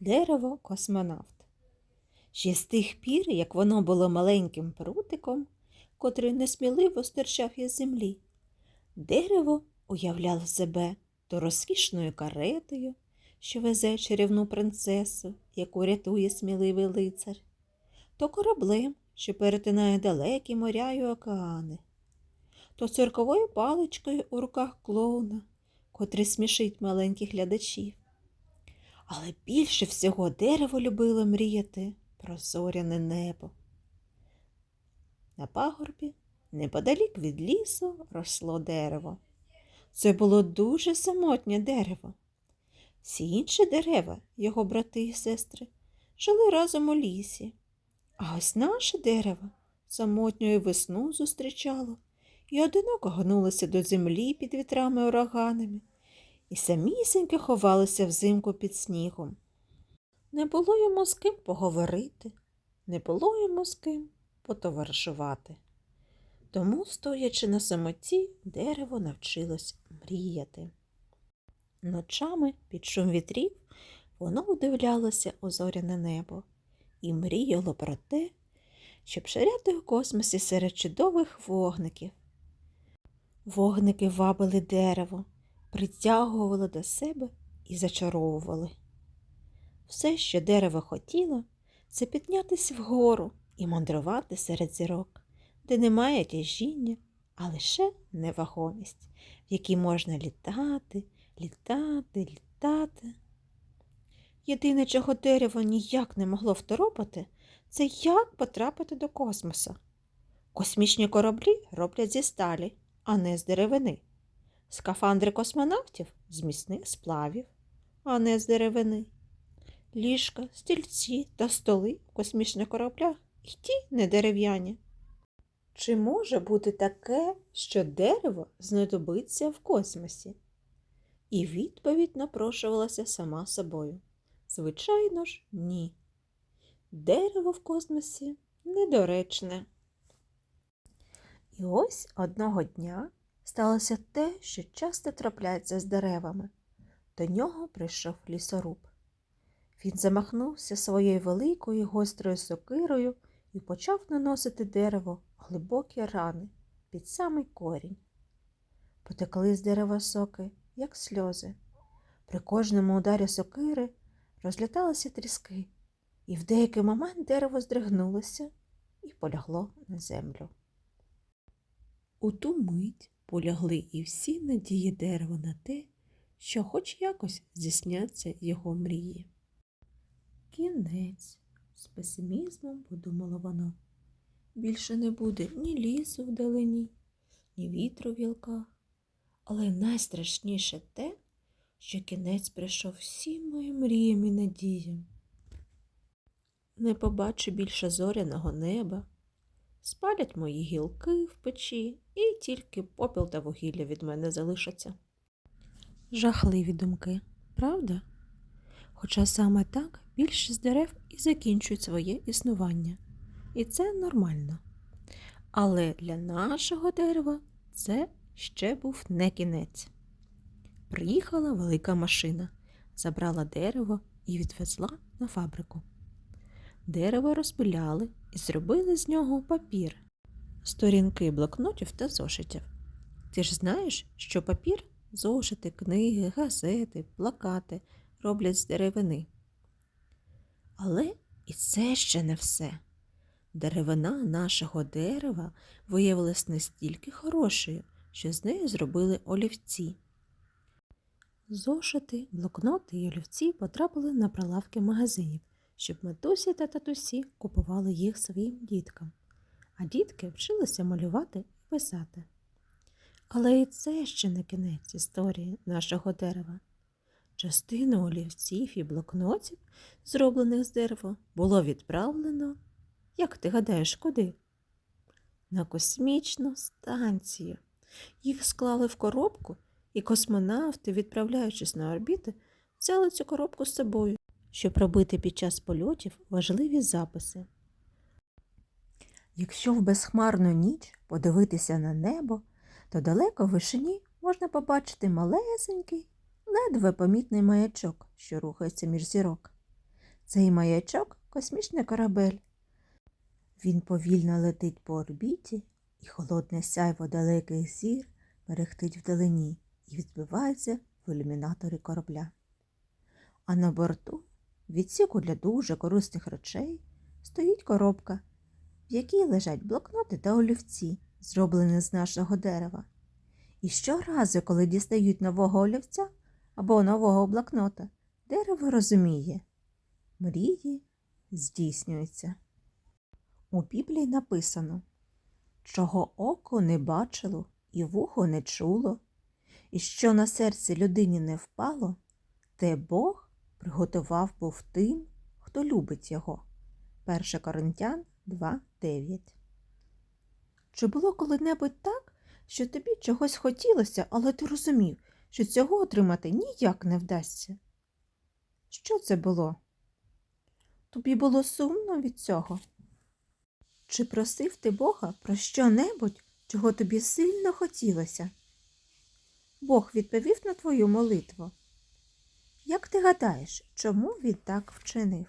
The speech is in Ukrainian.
дерево космонавт. Ще з тих пір, як воно було маленьким прутиком, котрий несміливо стирчав із землі, дерево уявляло себе то розкішною каретою, що везе чарівну принцесу, яку рятує сміливий лицар, то кораблем, що перетинає далекі моря й океани, то цирковою паличкою у руках клоуна, котрий смішить маленьких глядачів. Але більше всього дерево любило мріяти про зоряне небо. На пагорбі, неподалік від лісу, росло дерево. Це було дуже самотнє дерево. Всі інші дерева, його брати і сестри, жили разом у лісі. А ось наше дерево самотньою весну зустрічало і одиноко гнулося до землі під вітрами ураганами, і самісіньки ховалося взимку під снігом. Не було йому з ким поговорити, не було йому з ким потоваришувати. Тому, стоячи на самоті, дерево навчилось мріяти. Ночами під шум вітрів воно удивлялося у зоряне небо і мріяло про те, щоб ширяти у космосі серед чудових вогників. Вогники вабили дерево, притягували до себе і зачаровували. Все, що дерево хотіло, це піднятися вгору і мандрувати серед зірок, де немає тяжіння, а лише невагомість, в якій можна літати, літати, літати. Єдине, чого дерево ніяк не могло второпати, це як потрапити до космоса. Космічні кораблі роблять зі сталі, а не з деревини. Скафандри космонавтів з міцних сплавів, а не з деревини. Ліжка, стільці та столи в космічних кораблях і ті не дерев'яні. Чи може бути таке, що дерево знадобиться в космосі? І відповідь напрошувалася сама собою. Звичайно ж, ні. Дерево в космосі недоречне. І ось одного дня сталося те, що часто трапляється з деревами. До нього прийшов лісоруб. Він замахнувся своєю великою гострою сокирою і почав наносити дерево глибокі рани під самий корінь. Потекли з дерева соки, як сльози. При кожному ударі сокири розліталися тріски, і в деякий момент дерево здригнулося і полягло на землю. У ту мить полягли і всі надії дерева на те, що хоч якось здійсняться його мрії. Кінець, з песимізмом подумала вона. Більше не буде ні лісу вдалині, ні вітру в гілках. Але найстрашніше те, що кінець прийшов всім моїм мріям і надіям. Не побачу більше зоряного неба, спалять мої гілки в печі, і тільки попіл та вугілля від мене залишаться. Жахливі думки, правда? Хоча саме так більшість дерев і закінчують своє існування. І це нормально. Але для нашого дерева це ще був не кінець. Приїхала велика машина, забрала дерево і відвезла на фабрику. Дерево розпиляли і зробили з нього папір, сторінки блокнотів та зошитів. Ти ж знаєш, що папір, зошити, книги, газети, плакати роблять з деревини. Але і це ще не все. Деревина нашого дерева виявилась настільки хорошою, що з нею зробили олівці. Зошити, блокноти і олівці потрапили на прилавки магазинів, щоб матусі та татусі купували їх своїм діткам, а дітки вчилися малювати і писати. Але і це ще не кінець історії нашого дерева. Частину олівців і блокнотів, зроблених з дерева, було відправлено, як ти гадаєш, куди? На космічну станцію. Їх склали в коробку, і космонавти, відправляючись на орбіти, взяли цю коробку з собою, щоб робити під час польотів важливі записи. Якщо в безхмарну ніч подивитися на небо, то далеко в вишині можна побачити малесенький, ледве помітний маячок, що рухається між зірок. Цей маячок космічний корабель. Він повільно летить по орбіті, і холодне сяйво далеких зір мерехтить вдалині і відбивається в ілюмінаторі корабля. А на борту, відсіку для дуже корисних речей, стоїть коробка, в якій лежать блокноти та олівці, зроблені з нашого дерева. І щоразу, коли дістають нового олівця або нового блокнота, дерево розуміє мрії здійснюються. У Біблії написано, чого око не бачило і вухо не чуло, і що на серці людині не впало, те Бог приготував був тим, хто любить його. 1 Коринтян 2.9 Чи було коли-небудь так, що тобі чогось хотілося, але ти розумів, що цього отримати ніяк не вдасться? Що це було? Тобі було сумно від цього? Чи просив ти Бога про що-небудь, чого тобі сильно хотілося? Бог відповів на твою молитву. Як ти гадаєш, чому він так вчинив?